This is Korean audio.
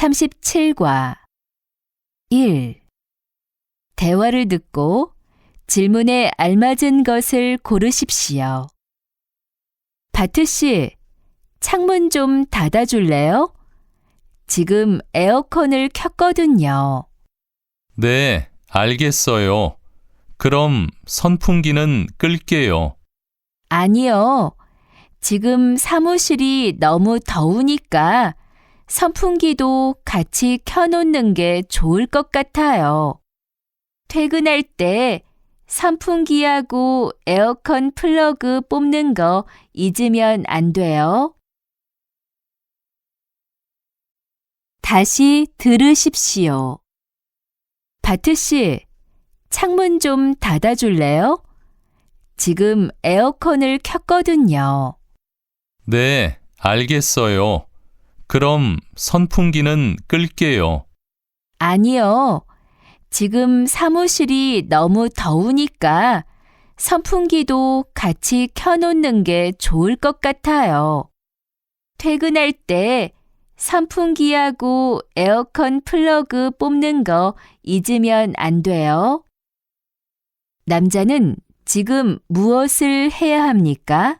37과 1. 대화를 듣고 질문에 알맞은 것을 고르십시오. 바트 씨, 창문 좀 닫아줄래요? 지금 에어컨을 켰거든요. 네, 알겠어요. 그럼 선풍기는 끌게요. 아니요. 지금 사무실이 너무 더우니까 선풍기도 같이 켜놓는 게 좋을 것 같아요. 퇴근할 때 선풍기하고 에어컨 플러그 뽑는 거 잊으면 안 돼요. 다시 들으십시오. 바트 씨, 창문 좀 닫아줄래요? 지금 에어컨을 켰거든요. 네, 알겠어요. 그럼 선풍기는 끌게요. 아니요. 지금 사무실이 너무 더우니까 선풍기도 같이 켜놓는 게 좋을 것 같아요. 퇴근할 때 선풍기하고 에어컨 플러그 뽑는 거 잊으면 안 돼요. 남자는 지금 무엇을 해야 합니까?